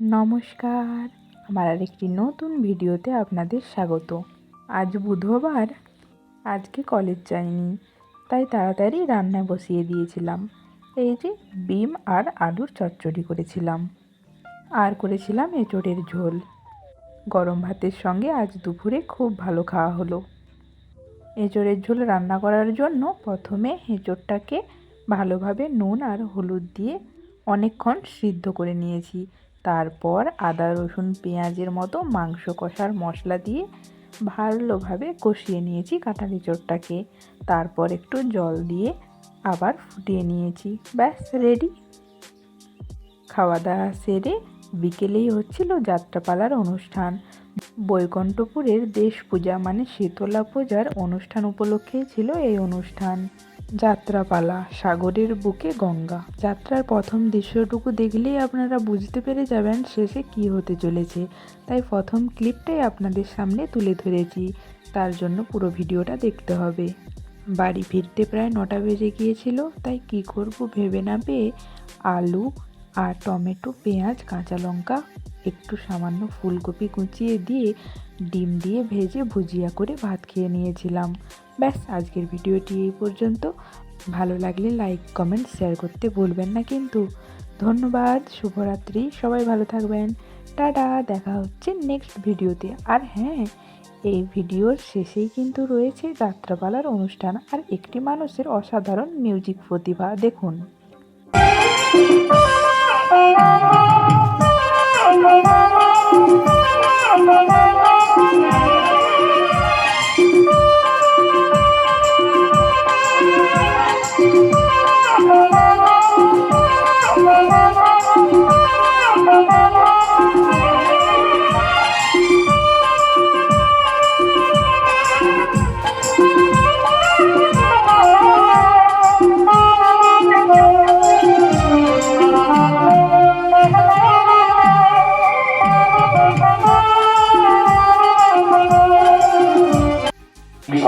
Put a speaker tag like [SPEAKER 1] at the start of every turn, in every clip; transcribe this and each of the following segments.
[SPEAKER 1] নমস্কার। আমার আরেকটি নতুন ভিডিওতে আপনাদের স্বাগত। আজ বুধবার, আজকে কলেজ যাইনি, তাই তাড়াতাড়ি রান্নায় বসিয়ে দিয়েছিলাম। এই যে বিম আর আলুর চচ্চড়ি করেছিলাম। আর করেছিলাম এঁচোড়ের ঝোল। গরম ভাতের সঙ্গে আজ দুপুরে খুব ভালো খাওয়া হলো। এঁচোড়ের ঝোল রান্না করার জন্য প্রথমে এঁচোড়টাকে ভালোভাবে নুন আর হলুদ দিয়ে অনেকক্ষণ সিদ্ধ করে নিয়েছি। তারপর আদা, রসুন, পেঁয়াজের মতো মাংস কষার মশলা দিয়ে ভালোভাবে কষিয়ে নিয়েছি কাঁটা এঁচোড়টাকে তারপর একটু জল দিয়ে আবার ফুটিয়ে নিয়েছি। ব্যাস রেডি খাওয়া দাওয়া সেরে বিকেলেই হচ্ছিল যাত্রাপালার অনুষ্ঠান। বৈকণ্ঠপুরের দেশ পূজা মানে শীতলা পূজার অনুষ্ঠান উপলক্ষেই ছিল এই অনুষ্ঠান। যাত্রাপালা, সাগরের বুকে গঙ্গা। যাত্রার প্রথম দৃশ্যটুকু দেখলেই আপনারা বুঝতে পেরে যাবেন শেষে কি হতে চলেছে। তাই প্রথম ক্লিপটাই আপনাদের সামনে তুলে ধরেছি। তার জন্য পুরো ভিডিওটা দেখতে হবে। বাড়ি ফিরতে প্রায় নটা বেজে গিয়েছিল, তাই কি করব ভেবে না পেয়ে আলু আর টমেটো, পেঁয়াজ, কাঁচা লঙ্কা একটু সামান্য ফুলকপি কুচিয়ে দিয়ে, ডিম দিয়ে ভেজে ভুজিয়া করে ভাত খেয়ে নিয়েছিলাম। ব্যাস, আজকের ভিডিওটি এই পর্যন্ত। ভালো লাগলে লাইক কমেন্ট শেয়ার করতে ভুলবেন না কিন্তু। ধন্যবাদ, শুভরাত্রি, সবাই ভালো থাকবেন। টাটা, দেখা হচ্ছে নেক্সট ভিডিওতে। আর হ্যাঁ এই ভিডিওর শেষেই কিন্তু রয়েছে যাত্রাপালার অনুষ্ঠান আর একটি মানুষের অসাধারণ মিউজিক প্রতিভা। দেখুন।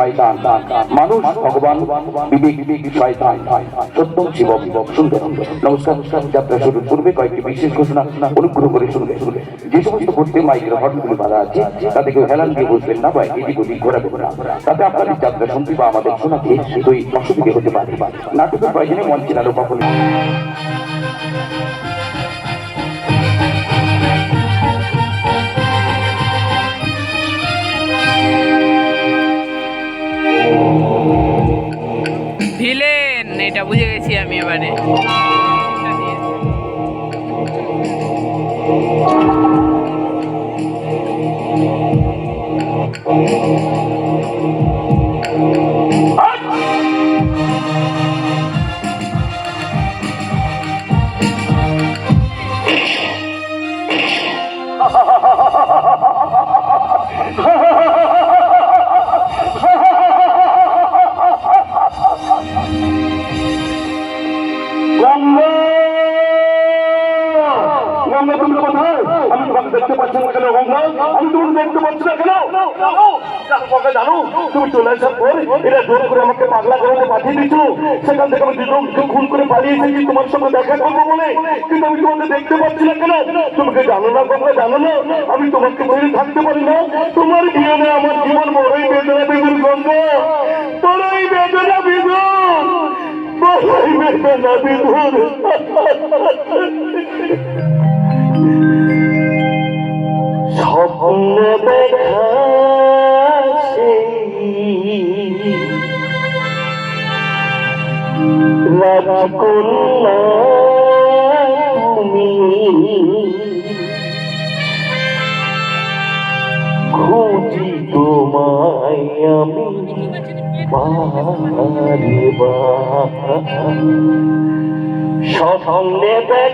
[SPEAKER 2] শয়তান। মানুষ ভগবান, বিবেক, শয়তান। সত্যম শিবম সুন্দর। নমস্কার যাত্রা শুরুর পূর্বে কয়েকটি বিশেষ ঘোষণা অনুগ্রহ করে শুনবে যে সমস্ত করতে মাইকের হটগুলি বাধা আছে কেউ হেলান দিয়ে বসবেন না বা এদিক ওদিক ঘোরাবেন না। তাতে আপনাদের যাত্রা শুনতে বা আমাদের শোনাতে দুই অসুবিধে হতে পারে। নাটকের প্রয়োজনে মঞ্চের আলো কখনো
[SPEAKER 3] এটা বুঝে গেছি আমি এবারে এটা দিয়েছে।
[SPEAKER 2] গঙ্গা তুমি কোথায় আমি তোমাকে দেখতে পাচ্ছি না কেন আমি তোমাকে দেখতে পাচ্ছি না কেন জানো, তুমি চলে আসার পর এরা জোর করে আমাকে পাগলা করে পাঠিয়ে দিচ্ছ সেখান থেকে আমি দুটো খুন করে পালিয়ে এসেছি তোমার সঙ্গে দেখা করব বলে? কিন্তু আমি তোমাকে দেখতে পাচ্ছি না কেন? তোমাকে জানো না গঙ্গা জানো না, আমি তোমাকে বলে থাকতে পারি না। তোমার বিয়ে আমার জীবন বড়ই বেদনা বিদুর গঙ্গা বড়ই বেদনা বিদুর বড়ই বেদনা বিদুর স্বপ্ন দেখা রাজকন্যা তুমি। খুঁজি তোমায় আমি পারিবা স্বপ্নে দেখা